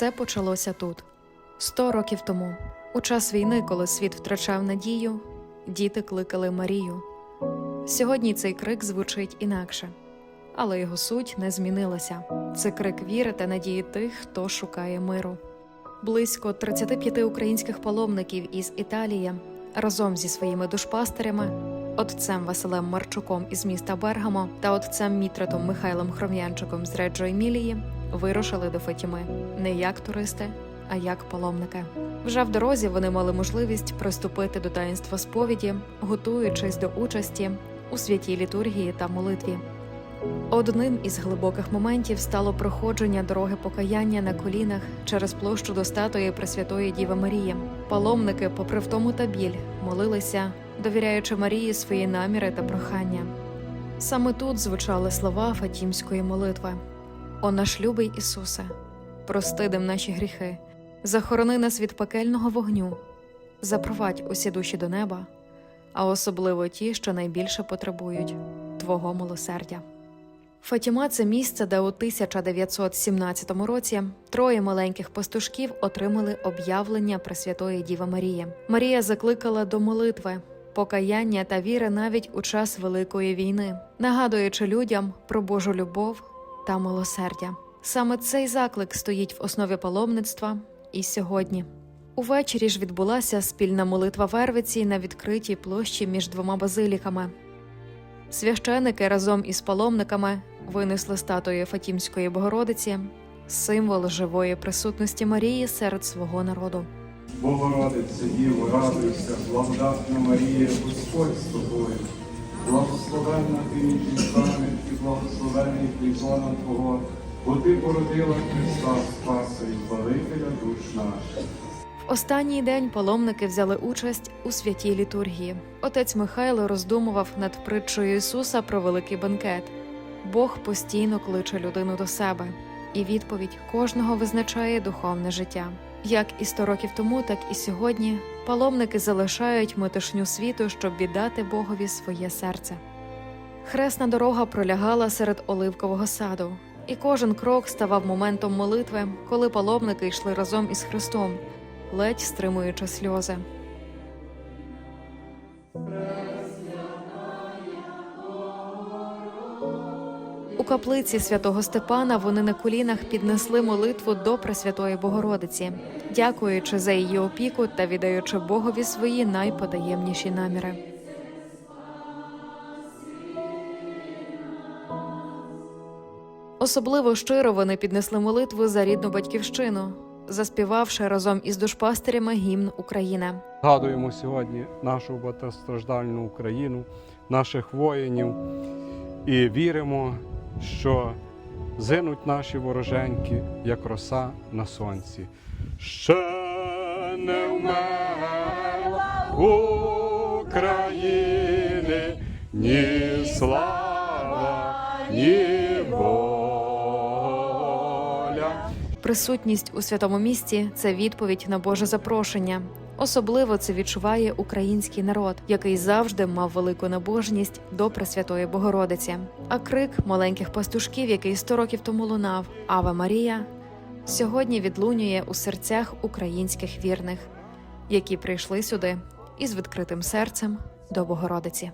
Все почалося тут, сто років тому. У час війни, коли світ втрачав надію, діти кликали Марію. Сьогодні цей крик звучить інакше, але його суть не змінилася. Це крик віри та надії тих, хто шукає миру. Близько 35 українських паломників із Італії разом зі своїми душпастерями, отцем Василем Марчуком із міста Бергамо та отцем Мітратом Михайлом Хром'янчиком з Реджо Емілії вирушили до Фатіми не як туристи, а як паломники. Вже в дорозі вони мали можливість приступити до таїнства сповіді, готуючись до участі у святій літургії та молитві. Одним із глибоких моментів стало проходження дороги покаяння на колінах через площу до статуї Пресвятої Діви Марії. Паломники, попри втому та біль, молилися, довіряючи Марії свої наміри та прохання. Саме тут звучали слова Фатімської молитви: О наш любий Ісусе, прости нам наші гріхи, захорони нас від пекельного вогню, запровадь усі душі до неба, а особливо ті, що найбільше потребують Твого милосердя. Фатіма це місце, де у 1917 році троє маленьких пастушків отримали об'явлення Пресвятої Діви Марії. Марія закликала до молитви, покаяння та віри навіть у час Великої війни, нагадуючи людям про Божу любов та милосердя. Саме цей заклик стоїть в основі паломництва і сьогодні. Увечері ж відбулася спільна молитва Вервиці на відкритій площі між двома базиліками. Священики разом із паломниками винесли статую Фатімської Богородиці, символ живої присутності Марії серед свого народу. Богородице, Діво, радуйся, благодатна Марія, Господь з тобою. Благословенна ти між жінками і благословений плітлона Твого, бо ти породила Христа Спаса і Збавителя душ наших. Останній день паломники взяли участь у святій літургії. Отець Михайло роздумував над притчою Ісуса про великий бенкет. Бог постійно кличе людину до себе, і відповідь кожного визначає духовне життя. Як і сто років тому, так і сьогодні паломники залишають метушню світу, щоб віддати Богові своє серце. Хресна дорога пролягала серед оливкового саду, і кожен крок ставав моментом молитви, коли паломники йшли разом із Христом, ледь стримуючи сльози. У каплиці святого Степана вони на колінах піднесли молитву до Пресвятої Богородиці, дякуючи за її опіку та віддаючи Богові свої найпотаємніші наміри. Особливо щиро вони піднесли молитву за рідну батьківщину, заспівавши разом із душпастерями гімн України. Згадуємо сьогодні нашу багатостраждальну Україну, наших воїнів і віримо, що зинуть наші вороженьки, як роса на сонці. Ще не вмерла України ні слава, ні Присутність у святому місті це відповідь на Боже запрошення. Особливо це відчуває український народ, який завжди мав велику набожність до Пресвятої Богородиці. А крик маленьких пастушків, який сто років тому лунав Ава Марія, сьогодні відлунює у серцях українських вірних, які прийшли сюди із відкритим серцем до Богородиці.